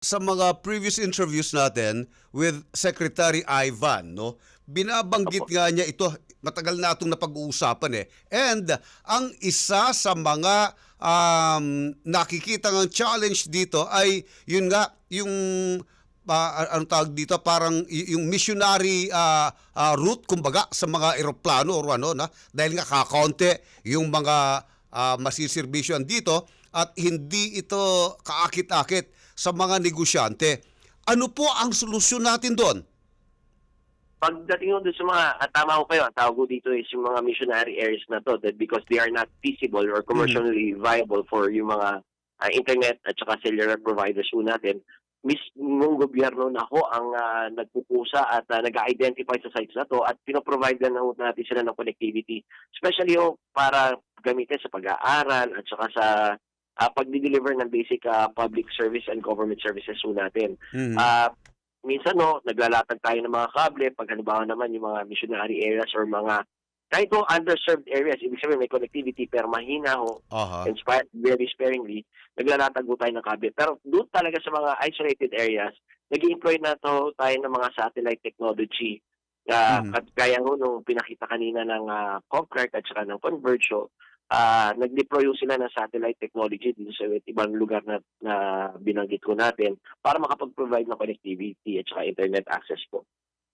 sa mga previous interviews natin with Secretary Ivan, no, binabanggit Opo. nga niya ito, matagal na itong napag-uusapan eh. And ang isa sa mga um, nakikita ng challenge dito ay yun nga, yung pa ano tawag dito parang yung missionary ah, ah, route kumbaga sa mga eroplano or ano na dahil nga kakaunti yung mga ah, masisirbisyon dito at hindi ito kaakit-akit sa mga negosyante. Ano po ang solusyon natin doon? Pagdating doon sa mga, at tama ko kayo, ang tawag ko dito is yung mga missionary areas na to that because they are not feasible or commercially viable for yung mga ah, internet at saka cellular providers po natin. Mismong gobyerno na ho ang ah, nagpupusa at ah, nag-identify sa sites na to at pinoprovide na ho natin sila ng connectivity. Especially ho para gamitin sa pag-aaral at saka sa uh, pag-deliver ng basic ah, public service and government services ho natin. Mhm. Ah, minsan no, naglalatag tayo ng mga kable pag halimbawa naman yung mga missionary areas or mga kahit ho underserved areas, ibig sabihin may connectivity pero mahina ho, Aha. and spa- very sparingly, naglalatag ho tayo ng kable. Pero doon talaga sa mga isolated areas, nag employ na to tayo ng mga satellite technology. Uh, Mhm. At gaya ho nung pinakita kanina ng uh, Comcart at saka ng Converge ah, nag-deploy ho sila ng satellite technology dito sa ibang lugar na, na binanggit ko natin para makapag-provide ng connectivity at saka internet access po.